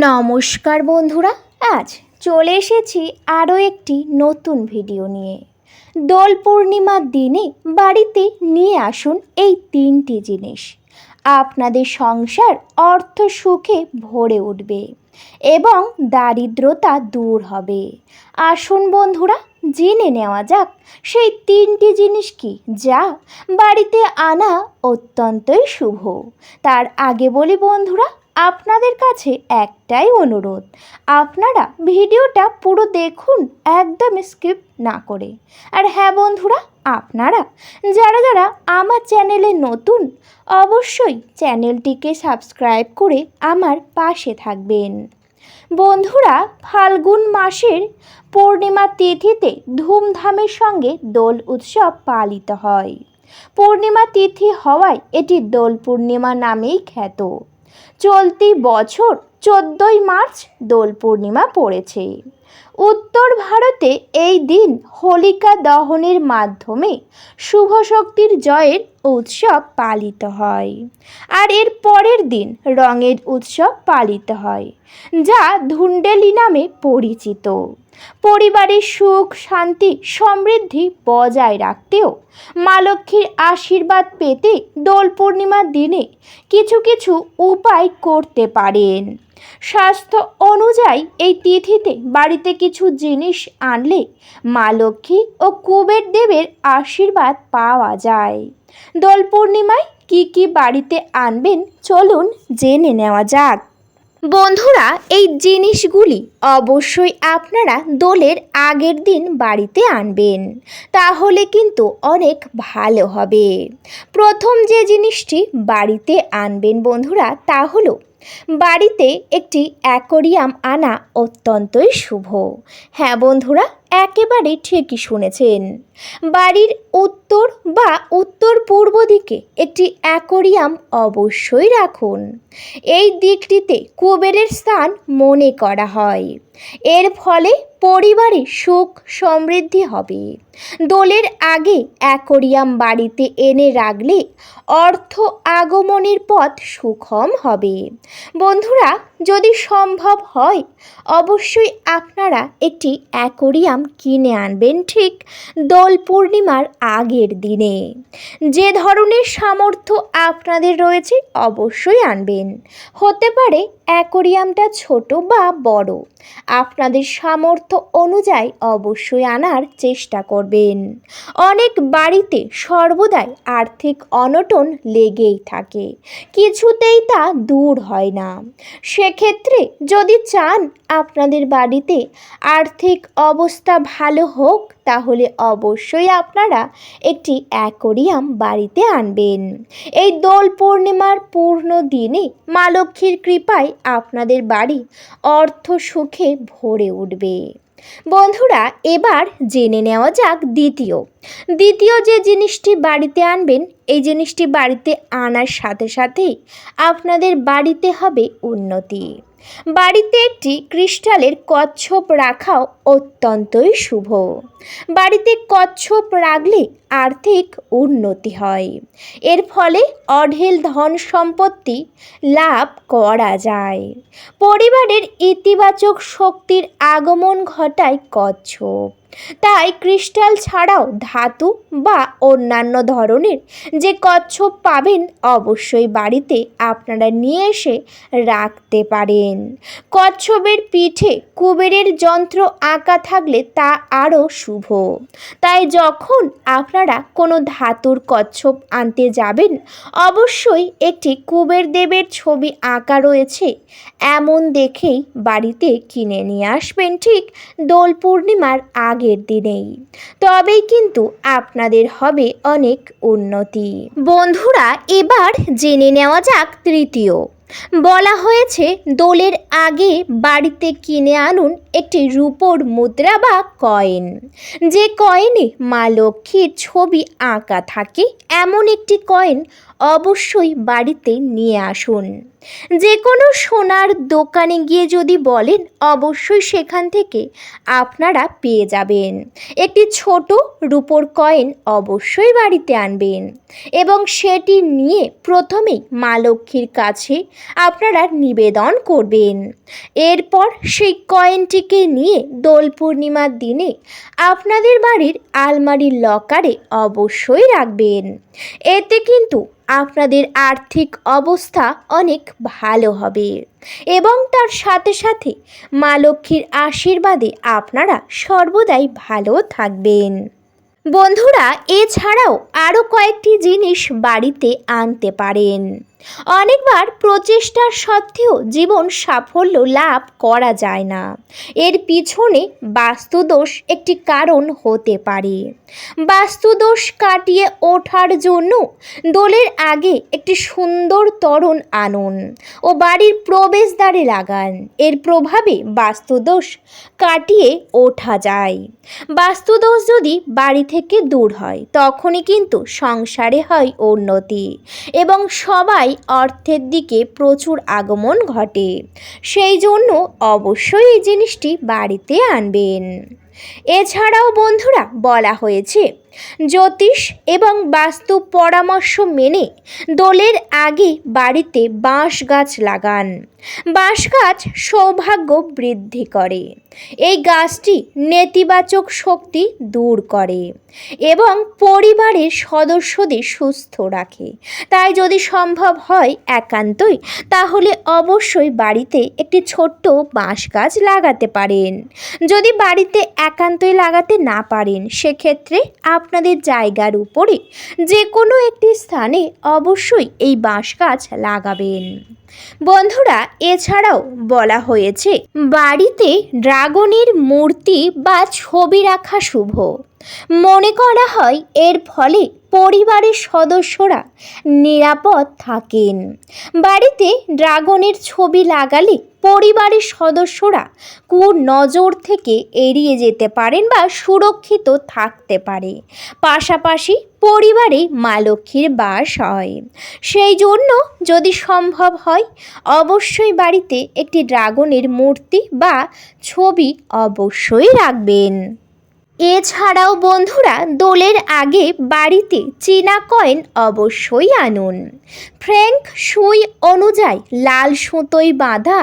নমস্কার বন্ধুরা, আজ চলে এসেছি আরও একটি নতুন ভিডিও নিয়ে। দোল পূর্ণিমার দিনে বাড়িতে নিয়ে আসুন এই তিনটি জিনিস। আপনাদের সংসার অর্থ সুখে ভরে উঠবে এবং দারিদ্রতা দূর হবে। আসুন বন্ধুরা, জেনে নেওয়া যাক সেই তিনটি জিনিস কি যা বাড়িতে আনা অত্যন্তই শুভ। তার আগে বলি বন্ধুরা আপনাদের কাছে একটাই অনুরোধ, আপনারা ভিডিওটা পুরো দেখুন, একদম স্কিপ না করে। আর হ্যাঁ বন্ধুরা, আপনারা, যারা যারা আমার চ্যানেলে নতুন, অবশ্যই চ্যানেলটিকে সাবস্ক্রাইব করে আমার পাশে থাকবেন। বন্ধুরা, ফাল্গুন মাসের পূর্ণিমা তিথিতে ধুমধামের সঙ্গে দোল উৎসব পালিত হয়। পূর্ণিমা তিথি হওয়ায় এটি দোল পূর্ণিমা নামেই খ্যাত। চলতি বছর চোদ্দই মার্চ দোল পূর্ণিমা পড়েছে। উত্তর ভারতে এই দিন হোলিকা দহনের মাধ্যমে শুভ শক্তির জয়ের উৎসব পালিত হয়। আর এর পরের দিন রঙের উৎসব পালিত হয়, যা ধুন্ডেলি নামে পরিচিত। পরিবারের সুখ, শান্তি, সমৃদ্ধি বজায় রাখতেও মা লক্ষ্মীর আশীর্বাদ পেতে দোল পূর্ণিমার দিনে কিছু কিছু উপায় করতে পারেন। স্বাস্থ্য অনুযায়ী এই তিথিতে বাড়িতে কিছু জিনিস আনলে মা লক্ষ্মী ও কুবের দেবের আশীর্বাদ পাওয়া যায়। দোল পূর্ণিমায় কি কি বাড়িতে আনবেন চলুন জেনে নেওয়া যাক। বন্ধুরা, এই জিনিসগুলি অবশ্যই আপনারা দোলের আগের দিন বাড়িতে আনবেন। তাহলে কিন্তু অনেক ভালো হবে। প্রথম যে জিনিসটি বাড়িতে আনবেন বন্ধুরা, তা হলো বাড়িতে একটি অ্যাকোরিয়াম আনা অত্যন্তই শুভ। হ্যাঁ বন্ধুরা একেবারে ঠিকই শুনেছেন। বাড়ির উত্তর বা উত্তর পূর্ব দিকে একটি অ্যাকোরিয়াম অবশ্যই রাখুন। এই দিকটিতে কুবেরের স্থান মনে করা হয়। এর ফলে পরিবারে সুখ সমৃদ্ধি হবে। দোলের আগে অ্যাকোরিয়াম বাড়িতে এনে রাখলে অর্থ আগমনের পথ সুখম হবে। বন্ধুরা যদি সম্ভব হয়, অবশ্যই আপনারা একটি অ্যাকোরিয়াম কিনে আনবেন ঠিক দোল পূর্ণিমার আগের দিনে। যে ধরনের সামর্থ্য আপনাদের রয়েছে, অবশ্যই আনবেন। হতে পারে অ্যাকোরিয়ামটা ছোট বা বড়। আপনাদের সামর্থ্য অনুযায়ী অবশ্যই আনার চেষ্টা করবেন। অনেক বাড়িতে সর্বদাই আর্থিক অনটন লেগেই থাকে। কিছুতেই তা দূর হয় না। সেক্ষেত্রে যদি চান আপনাদের বাড়িতে আর্থিক অবস্থা ভালো হোক, তাহলে অবশ্যই আপনারা একটি অ্যাকোরিয়াম বাড়িতে আনবেন। এই দোল পূর্ণিমার পূর্ণ দিনে মা লক্ষ্মীর কৃপায় আপনাদের বাড়ি অর্থ সুখে ভরে উঠবে। বন্ধুরা, এবার জেনে নেওয়া যাক দ্বিতীয়। দ্বিতীয় যে জিনিসটি বাড়িতে আনবেন, এই জিনিসটি বাড়িতে আনার সাথে সাথেই আপনাদের বাড়িতে হবে উন্নতি। বাড়িতে একটি ক্রিস্টালের কচ্ছপ রাখাও অত্যন্তই শুভ। বাড়িতে কচ্ছপ রাখলে আর্থিক উন্নতি হয়। এর ফলে অঢেল ধন সম্পত্তি লাভ করা যায়। পরিবারের ইতিবাচক শক্তির আগমন ঘটায় কচ্ছপ। তাই ক্রিস্টাল ছাড়াও ধাতু বা অন্যান্য ধরনের যে কচ্ছপ পাবেন অবশ্যই বাড়িতে আপনারা নিয়ে এসে রাখতে পারেন। কচ্ছপের পিঠে কুবেরের যন্ত্র আঁকা থাকলে তা আরও শুভ। তাই যখন আপনারা কোনো ধাতুর কচ্ছপ আনতে যাবেন? অবশ্যই একটি কুবের দেবের ছবি আঁকা রয়েছে। এমন দেখেই বাড়িতে কিনে নিয়ে আসবেন ঠিক দোল পূর্ণিমার আগের দিনেই। তবেই কিন্তু আপনাদের হবে অনেক উন্নতি। বন্ধুরা, এবার জেনে নেওয়া যাক তৃতীয়। বলা হয়েছে, দোলের আগে বাড়িতে কিনে আনুন একটি রূপোর মুদ্রা বা কয়েন। যে কয়েনে মা লক্ষ্মীর ছবি আঁকা থাকে, এমন একটি কয়েন অবশ্যই বাড়িতে নিয়ে আসুন। যে কোনো সোনার দোকানে গিয়ে যদি বলেন, অবশ্যই সেখান থেকে আপনারা পেয়ে যাবেন। একটি ছোট রূপোর কয়েন অবশ্যই বাড়িতে আনবেন এবং সেটি নিয়ে প্রথমেই মা লক্ষ্মীর কাছে আপনারা নিবেদন করবেন। এরপর সেই কয়েনটিকে নিয়ে দোল পূর্ণিমার দিনে আপনাদের বাড়ির আলমারির লকারে অবশ্যই রাখবেন। এতে কিন্তু আপনাদের আর্থিক অবস্থা অনেক ভালো হবে। এবং তার সাথে সাথে মা লক্ষ্মীর আশীর্বাদে আপনারা সর্বদাই ভালো থাকবেন। বন্ধুরা, এছাড়াও আরও কয়েকটি জিনিস বাড়িতে আনতে পারেন। অনেকবার প্রচেষ্টার সত্ত্বেও জীবন সাফল্য লাভ করা যায় না। এর পিছনে বাস্তুদোষ একটি কারণ হতে পারে। বাস্তুদোষ কাটিয়ে ওঠার জন্য দোলের আগে একটি সুন্দর তরণ আনুন ও বাড়ির প্রবেশদ্বারে লাগান। এর প্রভাবে বাস্তুদোষ কাটিয়ে ওঠা যায়। বাস্তুদোষ যদি বাড়ি থেকে দূর হয়, তখনই কিন্তু সংসারে হয় উন্নতি এবং সবাই অর্থের দিকে প্রচুর আগমন ঘটে। সেই জন্য অবশ্যই এই জিনিসটি বাড়িতে আনবেন। এছাড়াও বন্ধুরা, বলা হয়েছে জ্যোতিষ এবং বাস্তু পরামর্শ মেনে দোলের আগে বাড়িতে বাঁশ গাছ লাগান। বাঁশ গাছ সৌভাগ্য বৃদ্ধি করে। এই গাছটি নেতিবাচক শক্তি দূর করে এবং পরিবারের সদস্যদের সুস্থ রাখে। তাই যদি সম্ভব হয় একান্তই, তাহলে অবশ্যই বাড়িতে একটি ছোট্ট বাঁশ গাছ লাগাতে পারেন। যদি বাড়িতে একান্তই লাগাতে না পারেন, সেক্ষেত্রে আপনাদের জায়গার উপরে যে কোনো একটি স্থানে অবশ্যই এই বাঁশ গাছ লাগাবেন। বন্ধুরা, এছাড়াও বলা হয়েছে, বাড়িতে ড্রাগনের মূর্তি বা ছবি রাখা শুভ। মনে করা হয় এর ফলে পরিবারের সদস্যরা নিরাপদ থাকেন। বাড়িতে ড্রাগনের ছবি লাগালে পরিবারের সদস্যরা কুনজর থেকে এড়িয়ে যেতে পারেন বা সুরক্ষিত থাকতে পারে। পাশাপাশি পরিবারে মা লক্ষ্মীর বাস হয়। সেই জন্য যদি সম্ভব হয়, অবশ্যই বাড়িতে একটি ড্রাগনের মূর্তি বা ছবি অবশ্যই রাখবেন। এছাড়াও বন্ধুরা, দোলের আগে বাড়িতে চীনা কয়েন অবশ্যই আনুন। ফ্র্যাঙ্ক সুই অনুযায়ী লাল সুতোয় বাঁধা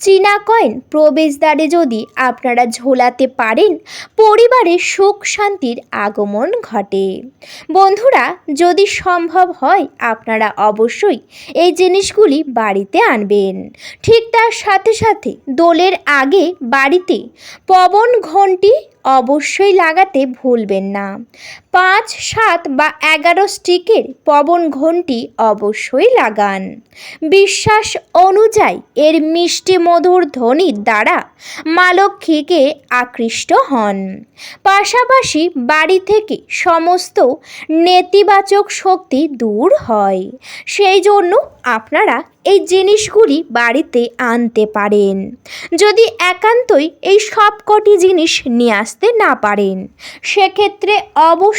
চীনা কয়েন প্রবেশদ্বারে যদি আপনারা ঝোলাতে পারেন, পরিবারে সুখ শান্তির আগমন ঘটে। বন্ধুরা, যদি সম্ভব হয়, আপনারা অবশ্যই এই জিনিসগুলি বাড়িতে আনবেন। ঠিক তার সাথে সাথে দোলের আগে বাড়িতে পবন ঘন্টি অবশ্যই লাগাতে ভুলবেন না। পাঁচ সাত বা এগারো স্টিকের পবন ঘন্টি অবশ্যই লাগান। বিশ্বাস অনুযায়ী এর মিষ্টি মধুর ধ্বনির দ্বারা মা লক্ষ্মীকে আকৃষ্ট হন। পাশাপাশি বাড়ি থেকে সমস্ত নেতিবাচক শক্তি দূর হয়। সেই জন্য আপনারা এই জিনিসগুলি বাড়িতে আনতে পারেন। যদি একান্তই এই সবকটি জিনিস নিয়ে আসতে না পারেন, সেক্ষেত্রে অবশ্যই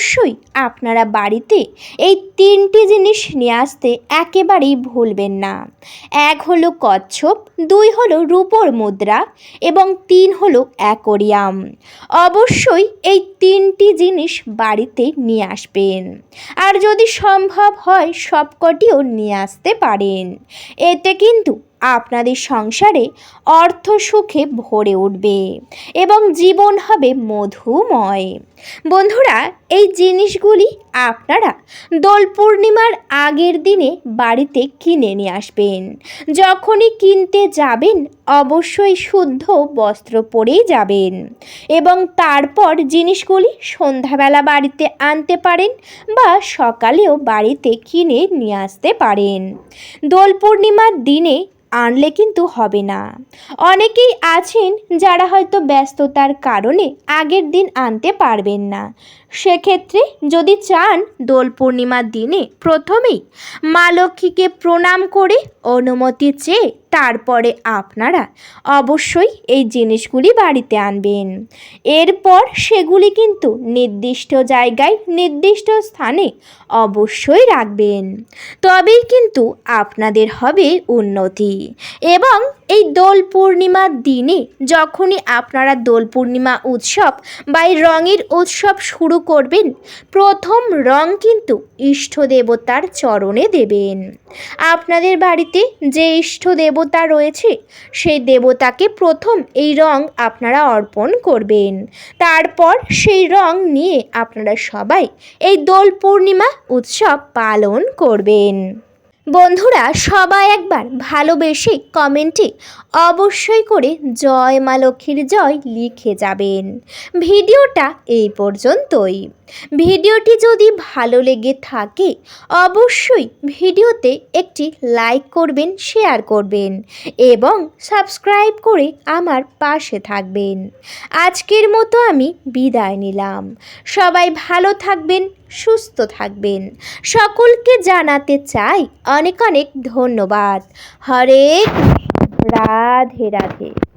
আপনারা বাড়িতে এই তিনটি জিনিস নিয়ে আসতে একেবারেই ভুলবেন না। এক হলো কচ্ছপ, দুই হলো রূপোর মুদ্রা এবং তিন হলো অ্যাকোরিয়াম। অবশ্যই এই তিনটি জিনিস বাড়িতে নিয়ে আসবেন। আর যদি সম্ভব হয় সবকটিও নিয়ে আসতে পারেন। এতে কিন্তু আপনাদের সংসারে অর্থ সুখে ভরে উঠবে এবং জীবন হবে মধুময়। বন্ধুরা, এই জিনিসগুলি আপনারা দোল পূর্ণিমার আগের দিনে বাড়িতে কিনে নিয়ে আসবেন। যখনই কিনতে যাবেন, অবশ্যই শুদ্ধ বস্ত্র পরেই যাবেন এবং তারপর জিনিসগুলি সন্ধ্যাবেলা বাড়িতে আনতে পারেন বা সকালেও বাড়িতে কিনে নিয়ে আসতে পারেন। দোল পূর্ণিমার দিনে আনলে কিন্তু হবে না। অনেকেই আছেন যারা হয়তো ব্যস্ততার কারণে আগের দিন আনতে পারবেন না। সেক্ষেত্রে যদি চান দোল পূর্ণিমার দিনে প্রথমেই মা লক্ষ্মীকে প্রণাম করে অনুমতি চেয়ে তারপরে আপনারা অবশ্যই এই জিনিসগুলি বাড়িতে আনবেন। এরপর সেগুলি কিন্তু নির্দিষ্ট জায়গায়, নির্দিষ্ট স্থানে অবশ্যই রাখবেন। তবেই কিন্তু আপনাদের হবে উন্নতি। এবং এই দোল পূর্ণিমার দিনে যখনই আপনারা দোল পূর্ণিমা উৎসব বা এই রঙের উৎসব শুরু করবেন, প্রথম রং কিন্তু ইষ্ট দেবতার চরণে দেবেন। আপনাদের বাড়িতে যে ইষ্ট দেবতা রয়েছে, সেই দেবতাকে প্রথম এই রং আপনারা অর্পণ করবেন। তারপর সেই রং নিয়ে আপনারা সবাই এই দোল পূর্ণিমা উৎসব পালন করবেন। বন্ধুরা, সবাই একবার ভালোবেসে কমেন্টে অবশ্যই করে জয় মা লক্ষ্মীর জয় লিখে যাবেন। ভিডিওটা এই পর্যন্তই। ভিডিওটি যদি ভালো লেগে থাকে, অবশ্যই ভিডিওতে একটি লাইক করবেন, শেয়ার করবেন এবং সাবস্ক্রাইব করে আমার পাশে থাকবেন। আজকের মতো আমি বিদায় নিলাম। সবাই ভালো থাকবেন সুস্থ থাকবেন। সকলকে জানাতে চাই অনেক অনেক ধন্যবাদ। হরে রাধে রাধে।